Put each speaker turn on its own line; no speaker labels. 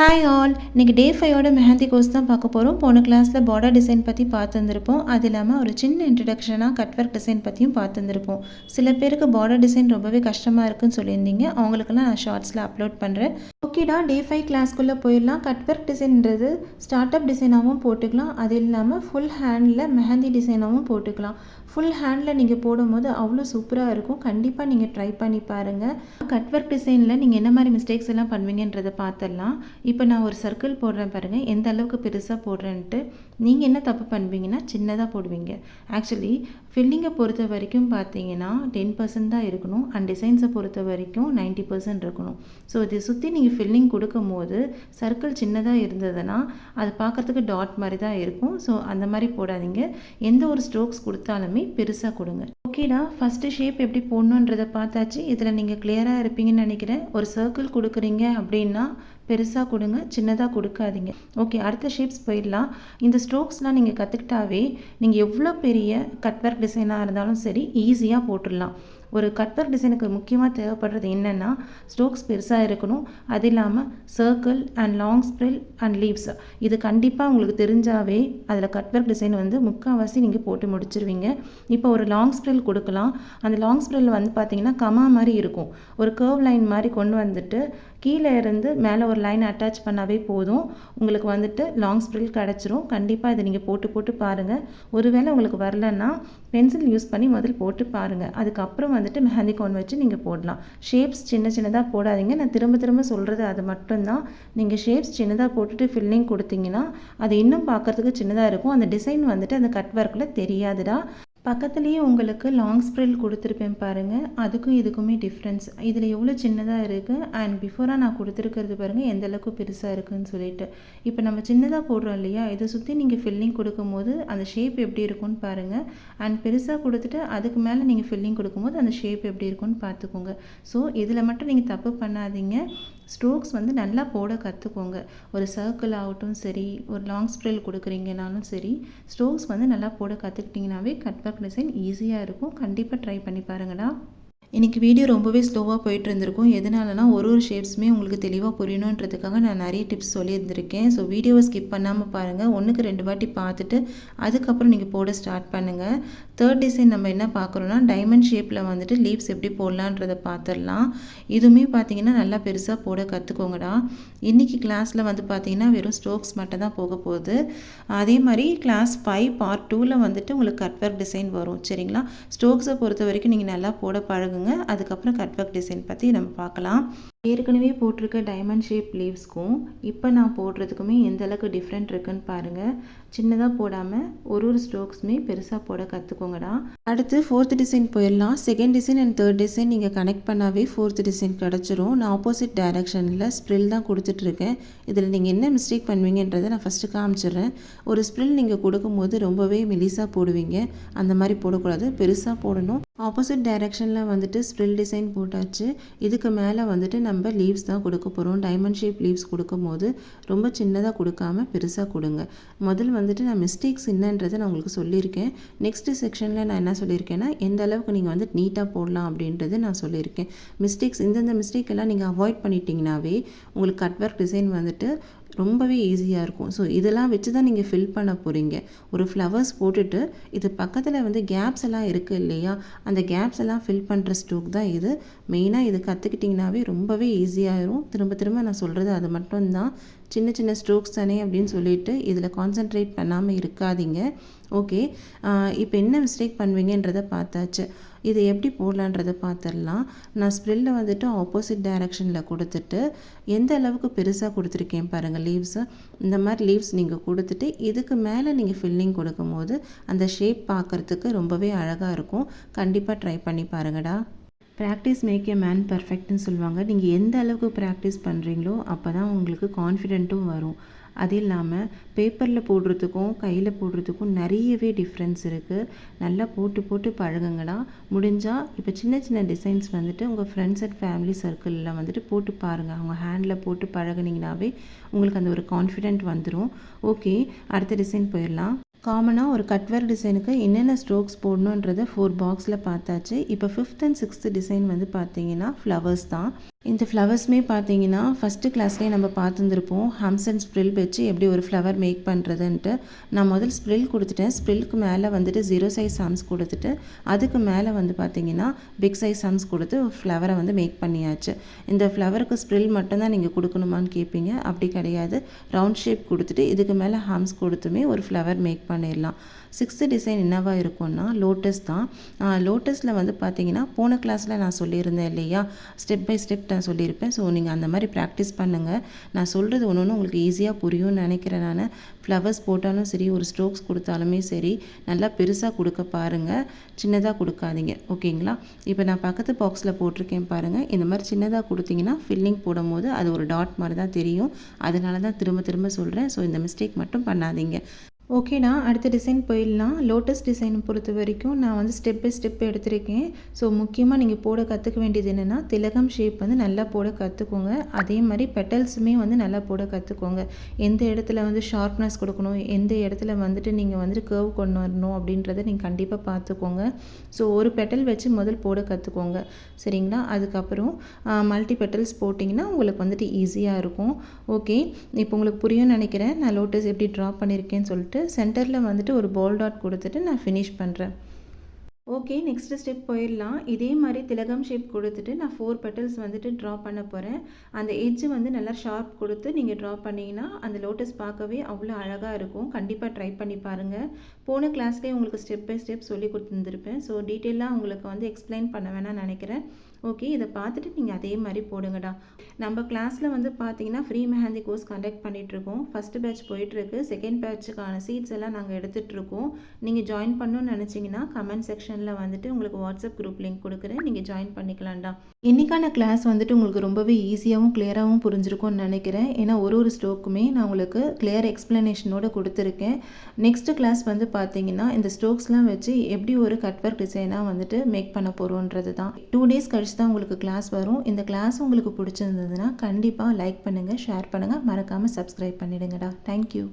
Hi all இன்றைக்கி டே ஃபைவோட mehndi course தான் பார்க்க போகிறோம் போன கிளாஸில் பார்டர் டிசைன் பற்றி பார்த்துருந்துருப்போம். அது இல்லாமல் ஒரு சின்ன இன்ட்ரடக்ஷனாக கட் ஒர்க் டிசைன் பற்றியும் பார்த்துருந்துருப்போம். சில பேருக்கு பார்டர் டிசைன் ரொம்பவே கஷ்டமாக இருக்குன்னு சொல்லியிருந்தீங்க. அவங்களுக்கெல்லாம் நான் ஷார்ட்ஸில் அப்லோட் பண்ணுறேன் ஓகேடா டே ஃபைவ் கிளாஸ்க்குள்ளே போயிடலாம். கட் ஒர்க் டிசைன்றது ஸ்டார்ட் அப் டிசைனாகவும் போட்டுக்கலாம். அது இல்லாமல் ஃபுல் ஹேண்டில் மெஹந்தி டிசைனாகவும் போட்டுக்கலாம். ஃபுல் ஹேண்டில் நீங்கள் போடும்போது அவ்வளோ சூப்பராக இருக்கும். கண்டிப்பாக நீங்கள் ட்ரை பண்ணி பாருங்கள் கட் ஒர்க் டிசைனில் நீங்கள் என்ன மாதிரி மிஸ்டேக்ஸ் எல்லாம் பண்ணுவீங்கன்றதை பார்த்துடலாம். இப்போ நான் ஒரு சர்க்கிள் போடுறேன் பாருங்கள் எந்த அளவுக்கு பெருசாக போடுறேன்ட்டு நீங்கள் என்ன தப்பு பண்ணுவீங்கன்னா சின்னதாக போடுவீங்க. ஆக்சுவலி ஃபில்லிங்கை பொறுத்த வரைக்கும் பார்த்தீங்கன்னா டென் பர்சன்ட் தான் இருக்கணும். அண்ட் டிசைன்ஸை பொறுத்த வரைக்கும் 90% பர்சன்ட் இருக்கணும். ஸோ இதை சுற்றி நீங்கள் ஃபில்லிங் கொடுக்கும் போது சர்க்கிள் சின்னதாக இருந்ததுன்னா அது பார்க்குறதுக்கு டாட் மாதிரி தான் இருக்கும். ஸோ அந்த மாதிரி போடாதீங்க. எந்த ஒரு ஸ்ட்ரோக்ஸ் கொடுத்தாலுமே பெருசாக கொடுங்க. ஓகேடா ஃபஸ்ட்டு ஷேப் எப்படி போடணுன்றதை பார்த்தாச்சு. இதில் நீங்கள் கிளியராக இருப்பீங்கன்னு நினைக்கிறேன். ஒரு சர்க்கிள் கொடுக்குறீங்க அப்படின்னா பெருசாக கொடுங்க. சின்னதாக கொடுக்காதீங்க. ஓகே அடுத்த ஷேப்ஸ் போயிடலாம். இந்த ஸ்ட்ரோக்ஸ்லாம் நீங்கள் கற்றுக்கிட்டாவே நீங்கள் எவ்வளோ பெரிய கட்வர்க் டிசைனாக இருந்தாலும் சரி ஈஸியாக போட்டுடலாம். ஒரு கட்வர் டிசைனுக்கு முக்கியமாக தேவைப்படுறது என்னென்னா ஸ்ட்ரோக்ஸ் பெருசாக இருக்கணும். அது இல்லாமல் circle and long spiral and leaves இது கண்டிப்பாக உங்களுக்கு தெரிஞ்சாவே அதில் கட்வர்க் டிசைன் வந்து முக்கால்வாசி நீங்கள் போட்டு முடிச்சிருவீங்க. இப்போ ஒரு லாங் ஸ்ப்ரில் கொடுக்கலாம். அந்த லாங் ஸ்ப்ரில் வந்து பார்த்தீங்கன்னா கமா மாதிரி இருக்கும். ஒரு கர்வ் லைன் மாதிரி கொண்டு வந்துட்டு கீழே இருந்து மேலே ஒரு லைன் அட்டாச் பண்ணாவே போதும். உங்களுக்கு வந்துட்டு லாங் ஸ்ப்ரில் கிடச்சிரும். கண்டிப்பாக இதை நீங்கள் போட்டு போட்டு பாருங்கள் ஒருவேளை உங்களுக்கு வரலன்னா பென்சில் யூஸ் பண்ணி முதல் போட்டு பாருங்கள் அதுக்கப்புறம் வந்துட்டு மெஹந்தி கோன் வச்சு நீங்கள் போடலாம். ஷேப்ஸ் சின்ன சின்னதாக போடாதீங்க. நான் திரும்ப திரும்ப சொல்கிறது அது மட்டும்தான். நீங்கள் ஷேப்ஸ் சின்னதாக போட்டுட்டு ஃபில்லிங் கொடுத்தீங்கன்னா அது இன்னும் பார்க்குறதுக்கு சின்னதாக இருக்கும். அந்த டிசைன் வந்துட்டு அந்த கட் ஒர்க்கில் தெரியாதுடா. பக்கத்துலேயே உங்களுக்கு லாங் ஸ்ப்ரில் கொடுத்துருப்பேன் பாருங்கள் அதுக்கும் இதுக்குமே டிஃப்ரென்ஸ் இதில் எவ்வளோ சின்னதாக இருக்குது அண்ட் பிஃபோராக நான் கொடுத்துருக்கிறது பாருங்கள் எந்த அளவுக்கு பெருசாக இருக்குதுன்னு சொல்லிட்டு. இப்போ நம்ம சின்னதாக போடுறோம் இல்லையா? இதை சுற்றி நீங்கள் ஃபில்லிங் கொடுக்கும்போது அந்த ஷேப் எப்படி இருக்கும்னு பாருங்கள் அண்ட் பெருசாக கொடுத்துட்டு அதுக்கு மேலே நீங்கள் ஃபில்லிங் கொடுக்கும்போது அந்த ஷேப் எப்படி இருக்கும்னு பார்த்துக்கோங்க. ஸோ இதில் மட்டும் நீங்கள் தப்பு பண்ணாதீங்க. ஸ்ட்ரோக்ஸ் வந்து நல்லா போட கற்றுக்கோங்க ஒரு சர்க்கிள் ஆகட்டும் சரி ஒரு லாங் ஸ்ப்ரெல் கொடுக்குறீங்கனாலும் சரி ஸ்ட்ரோக்ஸ் வந்து நல்லா போட கற்றுக்கிட்டிங்கனாவே கட் ஒர்க் டிசைன் ஈஸியாக இருக்கும். கண்டிப்பாக ட்ரை பண்ணி பாருங்கடா. இன்றைக்கி வீடியோ ரொம்பவே ஸ்லோவாக போயிட்டு இருந்திருக்கும் எதனாலனா ஒரு ஒரு ஷேப்ஸுமே உங்களுக்கு தெளிவாக புரியணுன்றதுக்காக நான் நிறைய டிப்ஸ் சொல்லியிருந்திருக்கேன். ஸோ வீடியோவை ஸ்கிப் பண்ணாமல் பாருங்கள் ஒன்றுக்கு ரெண்டு வாட்டி பார்த்துட்டு அதுக்கப்புறம் நீங்கள் போட ஸ்டார்ட் பண்ணுங்கள் தேர்ட் டிசைன் நம்ம என்ன பார்க்குறோன்னா டைமண்ட் ஷேப்பில் வந்துட்டு லீவ்ஸ் எப்படி போடலான்றதை பார்த்துடலாம். இதுவுமே பார்த்தீங்கன்னா நல்லா பெருசாக போட கற்றுக்கோங்கடா இன்றைக்கி கிளாஸில் வந்து பார்த்திங்கன்னா வெறும் ஸ்ட்ரோக்ஸ் மட்டும் தான் போக போகுது. அதே மாதிரி கிளாஸ் ஃபைவ் பார்ட் டூவில் வந்துட்டு உங்களுக்கு கட்வர்க் டிசைன் வரும். சரிங்களா? ஸ்ட்ரோக்ஸை பொறுத்த வரைக்கும் நீங்கள் நல்லா போட பழகுங்க. அதுக்கப்புறம் கட்வொர்க் டிசைன் பற்றி நம்ம பார்க்கலாம். ஏற்கனவே போட்டிருக்க டைமண்ட் ஷேப் லீவ்ஸ்க்கும் இப்போ நான் போடுறதுக்குமே எந்த அளவுக்கு டிஃப்ரெண்ட் இருக்குன்னு பாருங்கள் சின்னதாக போடாமல் ஒரு ஒரு ஸ்ட்ரோக்ஸுமே பெருசாக போட கற்றுக்கோங்கடா அடுத்து ஃபோர்த் டிசைன் போயிடலாம். Second design and third design நீங்கள் கனெக்ட் பண்ணாவே ஃபோர்த் டிசைன் கிடச்சிரும். நான் ஆப்போசிட் டைரக்ஷனில் ஸ்ப்ரில் தான் கொடுத்துட்ருக்கேன். இதில் நீங்கள் என்ன மிஸ்டேக் பண்ணுவீங்கன்றதை நான் ஃபஸ்ட்டு காமிச்சிடுறேன். ஒரு ஸ்ப்ரில் நீங்கள் கொடுக்கும்போது ரொம்பவே மெலிசாக போடுவீங்க. அந்த மாதிரி போடக்கூடாது. பெருசாக போடணும். ஆப்போசிட் டைரக்ஷனில் வந்துட்டு ஸ்ப்ரில் டிசைன் போட்டாச்சு. இதுக்கு மேலே வந்துட்டு நம்ம லீவ்ஸ் தான் கொடுக்க போகிறோம் டைமண்ட் ஷேப் லீவ்ஸ் கொடுக்கும் போது ரொம்ப சின்னதாக கொடுக்காம பெருசாக கொடுங்க. முதல் வந்துட்டு நான் மிஸ்டேக்ஸ் என்னன்றதை நான் உங்களுக்கு சொல்லியிருக்கேன். நெக்ஸ்ட்டு செக்ஷனில் நான் என்ன சொல்லியிருக்கேன்னா எந்த அளவுக்கு நீங்கள் வந்து நீட்டாக போடலாம் அப்படின்றது நான் சொல்லியிருக்கேன். மிஸ்டேக்ஸ் இந்தந்த மிஸ்டேக் எல்லாம் நீங்கள் அவாய்ட் பண்ணிட்டீங்கனாவே உங்களுக்கு கட் ஒர்க் டிசைன் வந்துட்டு ரொம்பவே ஈஸியாக இருக்கும். ஸோ இதெல்லாம் வச்சு தான் நீங்கள் ஃபில் பண்ண போகிறீங்க ஒரு ஃப்ளவர்ஸ் போட்டுட்டு இது பக்கத்தில் வந்து கேப்ஸ் எல்லாம் இருக்குது இல்லையா? அந்த கேப்ஸ் எல்லாம் ஃபில் பண்ணுற ஸ்டோக் தான் இது. மெயினாக இது கற்றுக்கிட்டிங்கனாவே ரொம்பவே ஈஸியாகிடும் திரும்ப திரும்ப நான் சொல்கிறது அது மட்டும்தான். சின்ன சின்ன ஸ்ட்ரோக்ஸ் தானே அப்படின்னு சொல்லிட்டு இதில் கான்சென்ட்ரேட் பண்ணாமல் இருக்காதீங்க. ஓகே இப்போ என்ன மிஸ்டேக் பண்ணுவீங்கன்றதை பார்த்தாச்சு. இது எப்படி போடலான்றதை பார்த்துடலாம். நான் ஸ்ப்ரில்ல வந்துட்டு ஆப்போசிட் டைரக்ஷனில் கொடுத்துட்டு எந்த அளவுக்கு பெருசாக கொடுத்துருக்கேன் பாருங்கள் லீவ்ஸு இந்த மாதிரி லீவ்ஸ் நீங்கள் கொடுத்துட்டு இதுக்கு மேலே நீங்கள் ஃபில்லிங் கொடுக்கும்போது அந்த ஷேப் பார்க்குறதுக்கு ரொம்பவே அழகாக இருக்கும். கண்டிப்பாக ட்ரை பண்ணி பாருங்கடா. ப்ராக்டிஸ் மேக் ஏ மேன் பர்ஃபெக்ட்னு சொல்லுவாங்க. நீங்கள் எந்த அளவுக்கு ப்ராக்டிஸ் பண்ணுறீங்களோ அப்போ தான் உங்களுக்கு கான்ஃபிடென்ட்டும் வரும். அது இல்லாமல் பேப்பரில் போடுறதுக்கும் கையில் போடுறதுக்கும் நிறையவே டிஃப்ரென்ஸ் இருக்குது நல்லா போட்டு போட்டு பழகுங்களா முடிஞ்சால் இப்போ சின்ன சின்ன டிசைன்ஸ் வந்துட்டு உங்கள் ஃப்ரெண்ட்ஸ் அண்ட் ஃபேமிலி சர்க்கிளில் வந்துட்டு போட்டு பாருங்கள் அவங்க ஹேண்டில் போட்டு பழகுனீங்கனாவே உங்களுக்கு அந்த ஒரு கான்ஃபிடென்ட் வந்துடும் ஓகே அடுத்த டிசைன் போயிடலாம். காமனாக ஒரு கட்வர் டிசைனுக்கு என்னென்ன ஸ்ட்ரோக்ஸ் போடணுன்றதை ஃபோர் பாக்ஸில் பார்த்தாச்சு. இப்போ ஃபிஃப்த் அண்ட் சிக்ஸ்த் டிசைன் வந்து பார்த்தீங்கன்னா ஃப்ளவர்ஸ் தான். இந்த ஃப்ளவர்ஸ்மே பார்த்தீங்கன்னா ஃபஸ்ட்டு கிளாஸ்லேயே நம்ம பார்த்துருந்துருப்போம். ஹம்ஸ் அண்ட் ஸ்ப்ரில் வச்சு எப்படி ஒரு ஃப்ளவர் மேக் பண்ணுறதுன்ட்டு நான் முதல் ஸ்ப்ரில் கொடுத்துட்டேன். ஸ்ப்ரில்க்கு மேலே வந்துட்டு ஜீரோ சைஸ் ஹம்ஸ் கொடுத்துட்டு அதுக்கு மேலே வந்து பார்த்தீங்கன்னா பிக் சைஸ் ஹம்ஸ் கொடுத்து ஃப்ளவரை வந்து மேக் பண்ணியாச்சு. இந்த ஃப்ளவருக்கு ஸ்ப்ரில் மட்டும்தான் நீங்கள் கொடுக்கணுமான்னு கேட்பீங்க அப்படி கிடையாது. ரவுண்ட் ஷேப் கொடுத்துட்டு இதுக்கு மேலே ஹம்ஸ் கொடுத்துமே ஒரு ஃப்ளவர் மேக் பண்ணிடலாம். சிக்ஸ்த்து டிசைன் என்னவாக இருக்கும்னா லோட்டஸ் தான். லோட்டஸில் வந்து பார்த்தீங்கன்னா போன கிளாஸில் நான் சொல்லியிருந்தேன் இல்லையா? ஸ்டெப் பை ஸ்டெப் நான் சொல்லியிருப்பேன். ஸோ நீங்கள் அந்த மாதிரி ப்ராக்டிஸ் பண்ணுங்கள் நான் சொல்கிறது ஒன்று ஒன்று உங்களுக்கு ஈஸியாக புரியும்னு நினைக்கிறேன் நான். ஃப்ளவர்ஸ் போட்டாலும் சரி ஒரு ஸ்ட்ரோக்ஸ் கொடுத்தாலுமே சரி நல்லா பெருசாக கொடுக்க பாருங்கள் சின்னதாக கொடுக்காதீங்க. ஓகேங்களா? இப்போ நான் பக்கத்து பாக்ஸில் போட்டிருக்கேன் பாருங்கள் இந்த மாதிரி சின்னதாக கொடுத்தீங்கன்னா ஃபில்லிங் போடும்போது அது ஒரு டாட் மாதிரி தான் தெரியும். அதனால தான் திரும்ப திரும்ப சொல்கிறேன் ஸோ இந்த மிஸ்டேக் மட்டும் பண்ணாதீங்க. ஓகேண்ணா அடுத்த டிசைன் போயிடலாம். லோட்டஸ் டிசைன் பொறுத்த வரைக்கும் நான் வந்து ஸ்டெப் பை ஸ்டெப் எடுத்திருக்கேன். ஸோ முக்கியமாக நீங்கள் போட கற்றுக்க வேண்டியது என்னென்னா திலகம் ஷேப் வந்து நல்லா போட கற்றுக்கோங்க அதே மாதிரி பெட்டல்ஸுமே வந்து நல்லா போட கற்றுக்கோங்க எந்த இடத்துல வந்து ஷார்ப்னஸ் கொடுக்கணும் எந்த இடத்துல வந்துட்டு நீங்கள் வந்துட்டு கர்வ் கொண்டு வரணும் அப்படின்றத நீங்கள் கண்டிப்பாக பார்த்துக்கோங்க. ஸோ ஒரு பெட்டல் வச்சு முதல் போட கற்றுக்கோங்க சரிங்களா? அதுக்கப்புறம் மல்டி பெட்டல்ஸ் போட்டிங்கன்னா உங்களுக்கு வந்துட்டு ஈஸியாக இருக்கும். ஓகே இப்போ உங்களுக்கு புரியும்னு நினைக்கிறேன். நான் லோட்டஸ் எப்படி ட்ரா பண்ணியிருக்கேன்னு சொல்லிட்டு சென்டரில் வந்துட்டு ஒரு பால் டாட் கொடுத்துட்டு நான் ஃபினிஷ் பண்ணுறேன் ஓகே நெக்ஸ்ட் ஸ்டெப் போயிடலாம். இதே மாதிரி திலகம் ஷேப் கொடுத்துட்டு நான் ஃபோர் பெட்டல்ஸ் வந்துட்டு ட்ரா பண்ண போகிறேன் அந்த எட்ஜு வந்து நல்லா ஷார்ப் கொடுத்து நீங்கள் ட்ரா பண்ணிங்கன்னா அந்த லோட்டஸ் பார்க்கவே அவ்வளோ அழகாக இருக்கும். கண்டிப்பாக ட்ரை பண்ணி பாருங்கள் போன கிளாஸ்லேயே உங்களுக்கு ஸ்டெப் பை ஸ்டெப் சொல்லி கொடுத்துருந்துருப்பேன். ஸோ டீட்டெயிலாக உங்களுக்கு வந்து எக்ஸ்பிளைன் பண்ண வேணாம்னு நினைக்கிறேன். ஓகே இதை பார்த்துட்டு நீங்கள் அதே மாதிரி போடுங்கடா. நம்ம கிளாஸில் வந்து பார்த்தீங்கன்னா ஃப்ரீ மெஹந்தி கோர்ஸ் கண்டக்ட் பண்ணிகிட்ருக்கோம் ஃபஸ்ட்டு பேட்ச் போயிட்டுருக்கு. செகண்ட் பேட்சுக்கான சீட்ஸ் எல்லாம் நாங்கள் எடுத்துகிட்ருக்கோம் நீங்கள் ஜாயின் பண்ணணும்னு நினச்சிங்கன்னா கமெண்ட் செக்ஷன் டிஸ்கிரிப்ஷனில் வந்துட்டு உங்களுக்கு வாட்ஸ்அப் குரூப் லிங்க் கொடுக்குறேன். நீங்கள் ஜாயின் பண்ணிக்கலாம்டா. இன்றைக்கான கிளாஸ் வந்துட்டு உங்களுக்கு ரொம்பவே ஈஸியாகவும் கிளியராகவும் புரிஞ்சிருக்கும்னு நினைக்கிறேன். ஏன்னா ஒரு ஒரு ஸ்ட்ரோக்குமே நான் உங்களுக்கு கிளியர் எக்ஸ்ப்ளனேஷனோடு கொடுத்துருக்கேன். நெக்ஸ்ட்டு கிளாஸ் வந்து பார்த்தீங்கன்னா இந்த ஸ்ட்ரோக்ஸ்லாம் வச்சு எப்படி ஒரு கட்வொர்க் டிசைனாக வந்துட்டு மேக் பண்ண போகிறோன்றது தான் டூ டேஸ் கழிச்சு தான் உங்களுக்கு கிளாஸ் வரும். இந்த கிளாஸ் உங்களுக்கு பிடிச்சிருந்ததுன்னா கண்டிப்பாக லைக் பண்ணுங்கள் ஷேர் பண்ணுங்கள் மறக்காமல் சப்ஸ்கிரைப் பண்ணிடுங்கடா. தேங்க்யூ